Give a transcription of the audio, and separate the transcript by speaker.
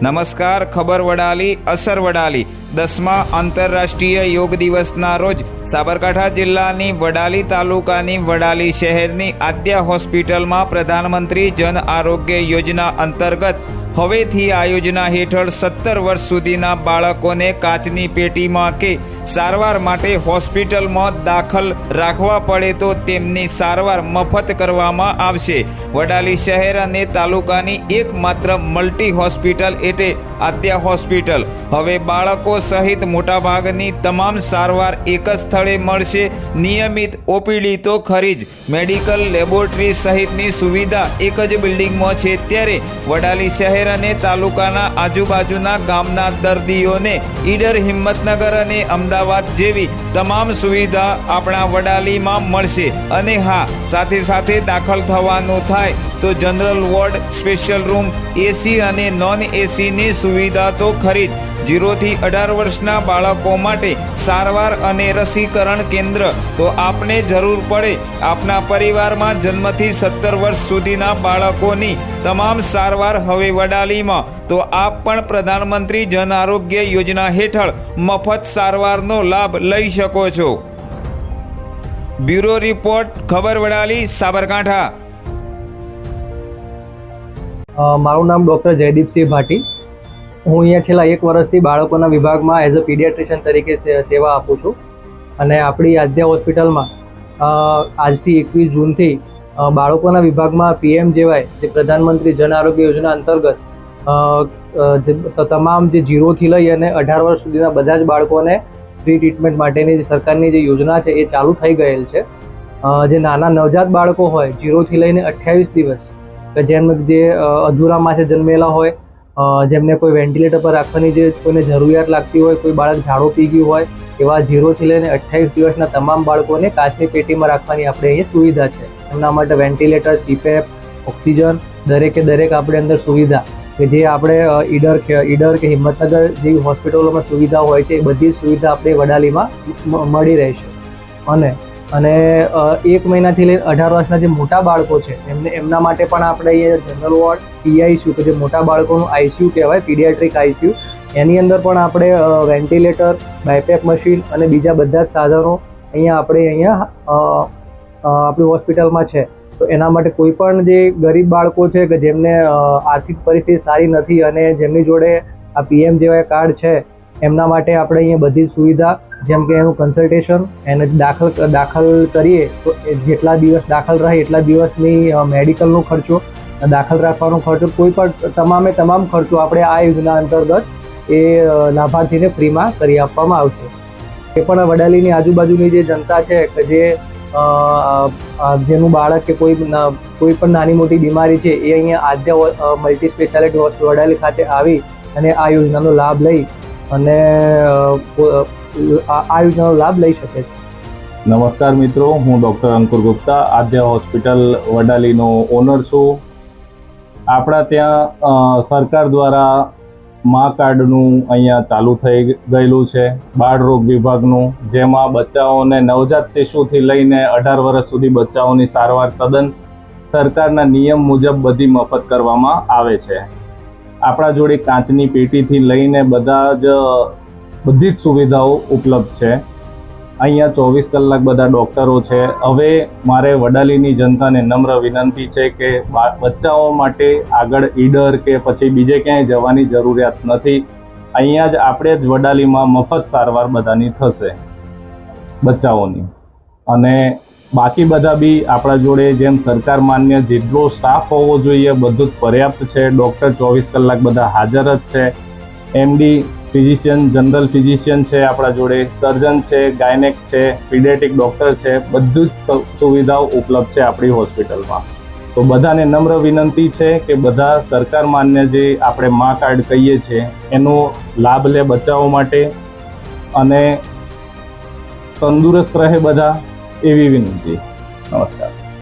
Speaker 1: નમસ્કાર, ખબર વડાલી, અસર વડાલી. દસમા આંતરરાષ્ટ્રીય યોગ દિવસના રોજ સાબરકાંઠા જિલ્લાની વડાલી તાલુકાની વડાલી શહેરની આદ્યા હોસ્પિટલમાં પ્રધાનમંત્રી જન આરોગ્ય યોજના અંતર્ગત હવેથી આ યોજના હેઠળ સત્તર વર્ષ સુધીના બાળકોને કાચની પેટીમાં કે સારવાર માટે હોસ્પિટલમાં દાખલ રાખવા પડે તો તેમની સારવાર મફત કરવામાં આવશે. વડાલી શહેર અને તાલુકાની એકમાત્ર મલ્ટી હોસ્પિટલ એટલે આદ્યા હોસ્પિટલ. હવે બાળકો સહિત મોટાભાગની તમામ સારવાર એક જ સ્થળે મળશે. નિયમિત ઓપીડી તો ખરી જ. મેડિકલ લેબોરેટરી સહિતની સુવિધા એક જ બિલ્ડિંગમાં છે ત્યારે વડાલી શહેર અને તાલુકાના આજુબાજુના ગામના દર્દીઓને ઈડર હિંમતનગર અને અમદાવાદ જેવી તમામ સુવિધા આપણા વડાલીમાં મળશે. અને હા, સાથે સાથે દાખલ થવાનું થાય તો general ward, special room AC and non એસીની સુવિધા તો ખરી જ. જીરોથી અઢાર વર્ષના બાળકો માટે સારવાર અને રસીકરણ કેન્દ્ર તો આપને જરૂર પડે. આપના પરિવારમાં જન્મથી સત્તર વર્ષ સુધીના બાળકોની તમામ સારવાર હવે વડાલીમાં. તો આપ પણ પ્રધાનમંત્રી જન આરોગ્ય યોજના હેઠળ મફત સારવારનો લાભ લઈ શકો છો. બ્યુરો રિપોર્ટ, ખબર વડાલી, સાબરકાંઠા.
Speaker 2: મારું નામ ડૉક્ટર જયદીપસિંહ ભાટી. હું અહીંયા છેલ્લા એક વર્ષથી બાળકોના વિભાગમાં એઝ અ પીડિયાટ્રિશિયન તરીકે સેવા આપું છું. અને આપણી આદ્યા હોસ્પિટલમાં આજથી એકવીસ જૂનથી બાળકોના વિભાગમાં પીએમ જેવાય જે પ્રધાનમંત્રી જન આરોગ્ય યોજના અંતર્ગત તમામ જે જીરોથી લઈ અને અઢાર વર્ષ સુધીના બધા જ બાળકોને ફ્રી ટ્રીટમેન્ટ માટેની જે સરકારની જે યોજના છે એ ચાલુ થઈ ગયેલ છે. જે નાના નવજાત બાળકો હોય, જીરોથી લઈને અઠ્યાવીસ દિવસ, કે જેમ જે અધૂરા માસે જન્મેલા હોય જેમને કોઈ વેન્ટિલેટર પર રાખવાની જે કોઈને જરૂરિયાત લાગતી હોય, કોઈ બાળક ઝાડો પી ગયું હોય, એવા ઝીરોથી લઈને અઠ્યાવીસ દિવસના તમામ બાળકોને કાચની પેટીમાં રાખવાની આપણે અહીંયા સુવિધા છે. એમના માટે વેન્ટિલેટર સીપેપ ઓક્સિજન, દરેકે દરેક આપણે અંદર સુવિધા. કે જે આપણે ઈડર કે ઈડર કે હિંમતનગર જેવી હોસ્પિટલોમાં સુવિધા હોય છે, એ બધી સુવિધા આપણે વડાલીમાં મળી રહેશે. અને અને એક મહિનાથી લઈને અઢાર વર્ષના જે મોટા બાળકો છે, એમને, એમના માટે પણ આપણે અહીંયા જનરલ વોર્ડ પીઆઈસીયુ કે જે મોટા બાળકોનું આઈસીયુ કહેવાય, પીડિયાટ્રિક આઈસીયુ એની અંદર પણ આપણે વેન્ટિલેટર બાયપેપ મશીન અને બીજા બધા જ સાધનો અહીંયા આપણે અહીંયા આપણી હોસ્પિટલમાં છે. તો એના માટે કોઈ પણ જે ગરીબ બાળકો છે કે જેમને આર્થિક પરિસ્થિતિ સારી નથી અને જેમની જોડે આ પીએમ જેવા કાર્ડ છે, એમના માટે આપણે અહીંયા બધી સુવિધા, જેમ કે એનું કન્સલ્ટેશન એને દાખલ દાખલ કરીએ તો જેટલા દિવસ દાખલ રહે એટલા દિવસની મેડિકલનો ખર્ચો, દાખલ રાખવાનો ખર્ચો, કોઈ પણ તમામે તમામ ખર્ચો આપણે આ યોજના અંતર્ગત એ લાભાર્થીને ફ્રીમાં કરી આપવામાં આવશે. એ પણ વડાલીની આજુબાજુની જે જનતા છે કે જે જેનું બાળક કે કોઈ કોઈ પણ નાની મોટી બીમારી છે, એ અહીંયા Aadya multi speciality hospital Vadali ખાતે આવી અને આ યોજનાનો લાભ લઈ અને આ યોજનાનો લાભ લઈ શકે છે.
Speaker 3: નમસ્કાર મિત્રો, હું ડૉક્ટર અંકુર ગુપ્તા, આદ્ય હોસ્પિટલ વડાલીનો ઓનર છું. આપણા ત્યાં સરકાર દ્વારા મા કાર્ડનું અહીંયા ચાલુ થઈ ગયેલું છે. બાળ રોગ વિભાગનું, જેમાં બચ્ચાઓને નવજાત શિશુથી લઈને અઢાર વર્ષ સુધી બચ્ચાઓની સારવાર તદ્દન સરકારના નિયમ મુજબ બધી મફત કરવામાં આવે છે. આપણા જોડે કાચની પેટીથી લઈને બધા જ બધી જ સુવિધાઓ ઉપલબ્ધ છે. અહીંયા ચોવીસ કલાક બધા ડૉક્ટરો છે. હવે મારે વડાલીની જનતાને નમ્ર વિનંતી છે કે બચ્ચાઓ માટે આગળ ઈડર કે પછી બીજે ક્યાંય જવાની જરૂરિયાત નથી. અહીંયા જ આપણે જ વડાલીમાં મફત સારવાર બધાની થશે, બચ્ચાઓની. અને બાકી બધા બી આપણા જોડે જેમ સરકાર માન્ય જેટલો સ્ટાફ હોવો જોઈએ, બધું જ પર્યાપ્ત છે. ડૉક્ટર ચોવીસ કલાક બધા હાજર જ છે. એમડી ફિઝિશિયન, જનરલ ફિઝિશિયન છે આપણા જોડે, સર્જન છે, ગાયનેક છે પીડિયાટિક ડૉક્ટર છે, બધું જ સુવિધાઓ ઉપલબ્ધ છે આપણી હોસ્પિટલમાં. તો બધાને નમ્ર વિનંતી છે કે બધા સરકાર માન્ય જે આપણે મા કાર્ડ કહીએ છીએ એનો લાભ લે બચાવો માટે અને તંદુરસ્ત રહે બધા, એવી વિનંતી. નમસ્કાર.